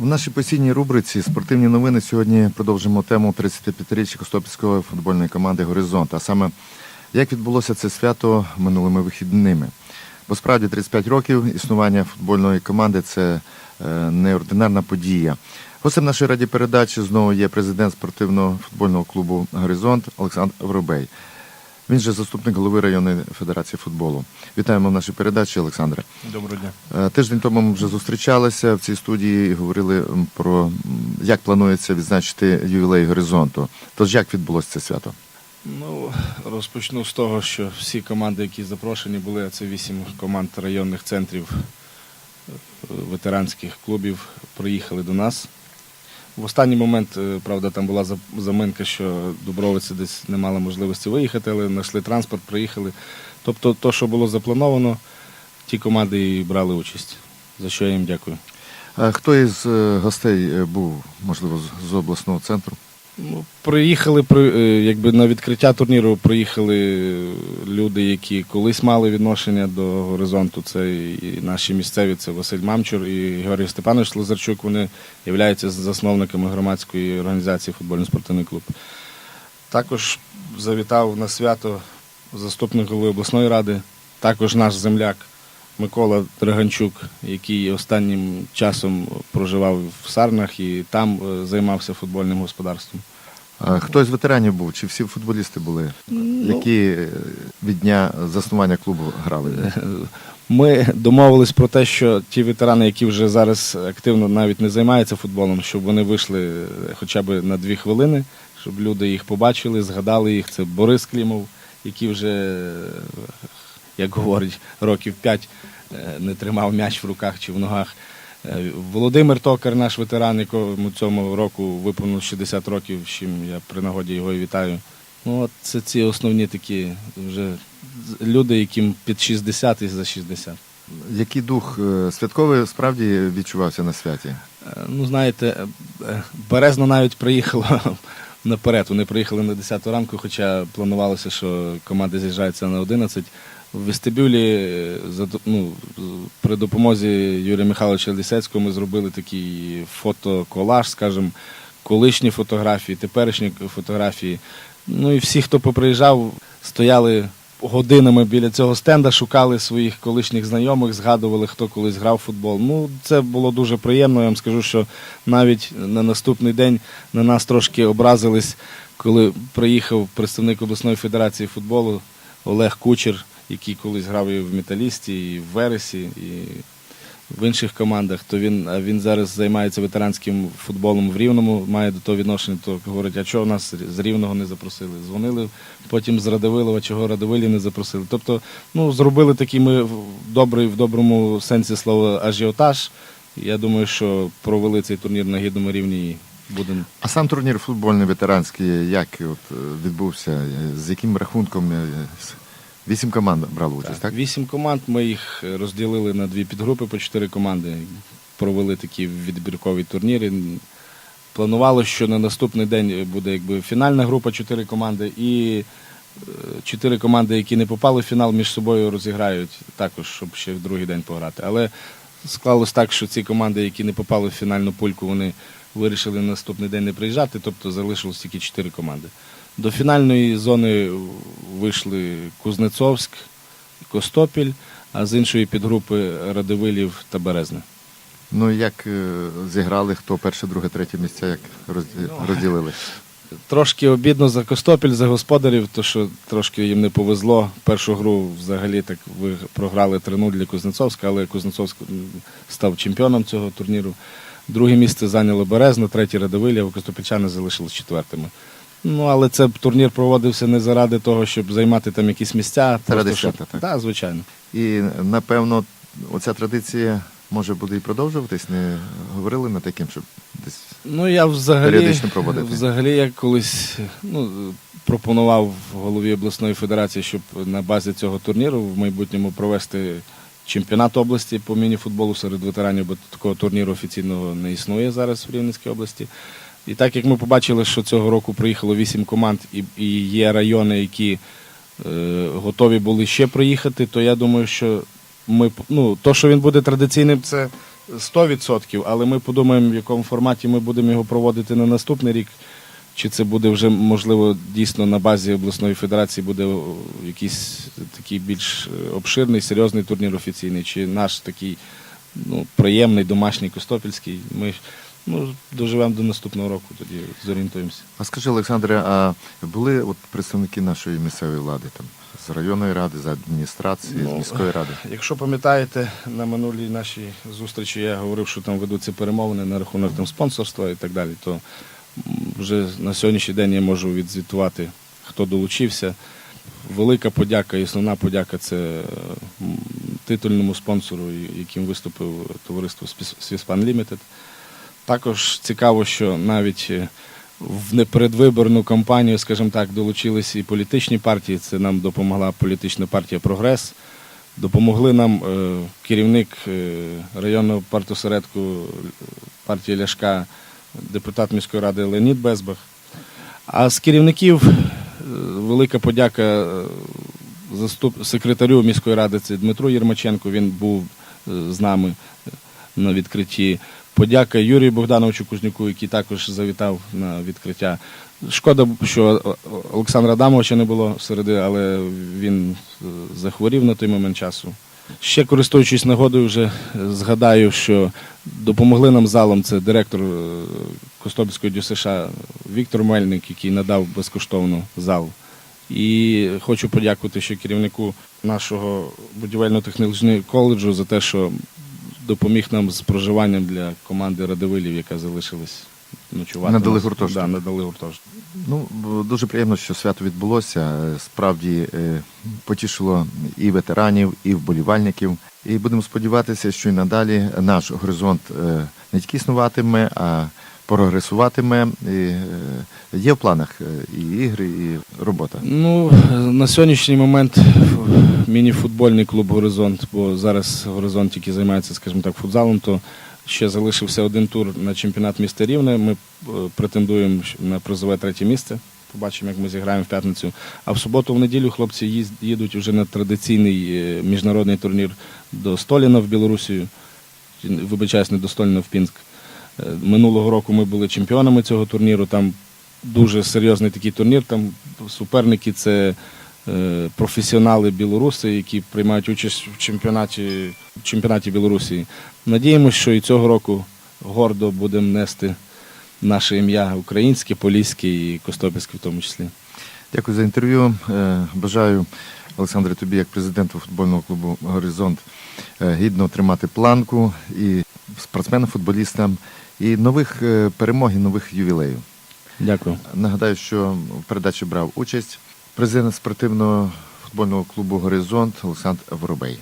У нашій постійній рубриці спортивні новини сьогодні продовжимо тему 35-річчя Костопільської футбольної команди Горизонт. А саме як відбулося це свято минулими вихідними. Бо справді 35 років існування футбольної команди це е, неординарна подія. Гостем нашої радіопередачі знову є президент спортивного футбольного клубу Горизонт Олександр Воробей. Він же заступник голови районної федерації футболу. Вітаємо в нашій передачі, Олександре. Доброго дня. Е, Тиждень тому ми вже зустрічалися в цій студії і говорили про як планується відзначити ювілей горизонту. Тож як відбулося це свято? Ну, розпочну з того, що всі команди, які запрошені були, а це вісім команд районних центрів е, ветеранських клубів, приїхали до нас. В останній момент, е, правда, там була заминка, що Дубровиці десь не мали можливості виїхати, але знайшли транспорт, приїхали. Тобто, то, що було заплановано, ті команди і брали участь. За що я їм дякую. А Хто із е, гостей е, був, можливо, з- з обласного центру? Ну, приїхали при- е, якби на відкриття турніру приїхали люди, які колись мали відношення до горизонту. Це і наші місцеві, це Василь Мамчур і Георгій Степанович Лазарчук. Вони являються засновниками громадської організації футбольно спортивний клуб. Також завітав на свято заступник голови обласної ради, також наш земляк Микола Драганчук, який останнім часом проживав в Сарнах і там е, займався футбольним господарством. Е, Хто з ветеранів був? Чи всі футболісти були? Які е, від дня заснування клубу грали? Ми домовились про те, що ті ветерани, які вже зараз активно навіть не займаються футболом, щоб вони вийшли е, хоча б на дві хвилини, щоб люди їх побачили, згадали їх. Це Борис Клімов, який вже, як говорять, років п'ять е, не тримав м'яч в руках чи в ногах. Е, Володимир Токар, наш ветеран, якому цьому року виповнило 60 років, з чим я при нагоді його і вітаю. Ну, от це ці основні такі вже люди, яким під 60 і за 60. Який дух е, святковий справді відчувався на святі? Ну, знаєте, Березно навіть приїхало наперед. Вони приїхали на 10 ранку, хоча планувалося, що команди з'їжджаються на 11. В вестибюлі е, за ну, при допомозі Юрія Михайловича Лісецького ми зробили такий фотоколаж, скажімо, колишні фотографії, теперішні фотографії. Ну і всі, хто поприїжджав, стояли годинами біля цього стенда, шукали своїх колишніх знайомих, згадували, хто колись грав в футбол. Ну, це було дуже приємно. Я вам скажу, що навіть на наступний день на нас трошки образились, коли приїхав представник обласної федерації футболу Олег Кучер, який колись грав і в металісті, і в Вересі, і в інших командах, то він, він зараз займається ветеранським футболом в Рівному, має до того відношення, то говорить, а чого нас з Рівного не запросили? Дзвонили потім з Радивилова, чого Радивилі не запросили. Тобто, ну, зробили такий ми в- добрий, в доброму сенсі слова ажіотаж. Я думаю, що провели цей турнір на гідному рівні і будемо. А сам турнір футбольний ветеранський, як от, е, відбувся? Е, З яким рахунком? Вісім команд брали участь, так? Вісім команд. Ми їх розділили на дві підгрупи по чотири команди. Провели такі відбіркові турніри. Планувало, що на наступний день буде якби фінальна група чотири команди, і е, чотири команди, які не попали в фінал, між собою розіграють також, щоб ще в другий день пограти. Але склалось так, що ці команди, які не попали в фінальну пульку, вони вирішили на наступний день не приїжджати, тобто залишилось тільки чотири команди. До фінальної зони вийшли Кузнецовськ, Костопіль, а з іншої підгрупи Радивилів та Березне. Ну як е, зіграли, хто перше, друге, третє місця, як розді- розділили? Трошки обідно за Костопіль, за господарів, то що трошки їм не повезло. Першу гру взагалі так ви програли 3-0 для Кузнецовська, але Кузнецовськ став чемпіоном цього турніру. Друге місце зайняло Березно, третє Радивилля, а Костопільчани залишились четвертими. Ну, але це турнір проводився не заради того, щоб займати там якісь місця. Заради просто, щоб- свята, так? Так, звичайно. І напевно оця традиція може буде і продовжуватись. Не говорили над таким, щоб десь Ну, я взагалі, Періодично проводити. взагалі я колись ну, пропонував голові обласної федерації, щоб на базі цього турніру в майбутньому провести чемпіонат області по міні-футболу серед ветеранів, бо такого турніру офіційного не існує зараз в Рівненській області. І так як ми побачили, що цього року приїхало вісім команд і, і є райони, які е, готові були ще приїхати, то я думаю, що ми ну, то, що він буде традиційним, це 100%, але ми подумаємо, в якому форматі ми будемо його проводити на наступний рік. Чи це буде вже можливо дійсно на базі обласної федерації буде якийсь такий більш е, обширний, серйозний турнір офіційний, чи наш такий ну, приємний, домашній Костопільський. Ми ну, доживемо до наступного року, тоді зорієнтуємося. А скажи, Олександре, а були от представники нашої місцевої влади там з районної ради, з адміністрації, Ну, з міської ради? Якщо пам'ятаєте, на минулій нашій зустрічі я говорив, що там ведуться перемовини на рахунок там спонсорства і так далі, то м, вже на сьогоднішній день я можу відзвітувати, хто долучився. Велика подяка, і основна подяка це м, титульному спонсору, і- яким виступив товариство Свіспан Limited. Також цікаво, що навіть е, в непередвиборну кампанію, скажімо так, долучилися і політичні партії. Це нам допомогла політична партія Прогрес. Допомогли нам е, керівник е, районного партосередку партії Ляшка, депутат міської ради Леонід Безбах. А з керівників велика подяка заступ... секретарю міської ради це Дмитру Єрмаченко. Він був з нами на відкритті. Подяка Юрію Богдановичу Кузнюку, який також завітав на відкриття. Шкода, що Олександра Адамовича не було середи, але він е, захворів на той момент часу. Ще користуючись нагодою, вже е, згадаю, що допомогли нам залом це директор е, Костопільської ДЮСШ Віктор Мельник, який надав безкоштовно зал. І хочу подякувати ще керівнику нашого будівельно-технологічного коледжу за те, що допоміг нам з проживанням для команди Радивилів, яка залишилась ночувати. Надали гуртожиток. Да, надали гуртожиток. Ну, дуже приємно, що свято відбулося. Справді е, потішило і ветеранів, і вболівальників. І будемо сподіватися, що і надалі наш горизонт е, не тільки існуватиме, а прогресуватиме. І, е, є в планах е, і ігри, і робота. Ну, на сьогоднішній момент міні-футбольний клуб Горизонт, бо зараз Горизонт тільки займається, скажімо так, футзалом, то ще залишився один тур на чемпіонат міста Рівне. Ми е, претендуємо на призове третє місце. Побачимо, як ми зіграємо в п'ятницю. А в суботу, в неділю хлопці їдуть вже на традиційний міжнародний турнір до Століна в Білорусію. Вибачаюсь, не до Століна в Пінськ. Е, Минулого року ми були чемпіонами цього турніру. Там дуже серйозний такий турнір. Там суперники це е, професіонали білоруси, які приймають участь в чемпіонаті, в чемпіонаті Білорусі. Надіємося, що і цього року гордо будемо нести наше ім'я українське, поліське і костопільське в тому числі. Дякую за інтерв'ю. Е, Бажаю, Олександре, тобі, як президенту футбольного клубу Горизонт, гідно тримати планку і спортсменам, футболістам, і нових е, перемог, і нових ювілеїв. Дякую. Нагадаю, що в передачі брав участь президент спортивного футбольного клубу Горизонт Олександр Воробей.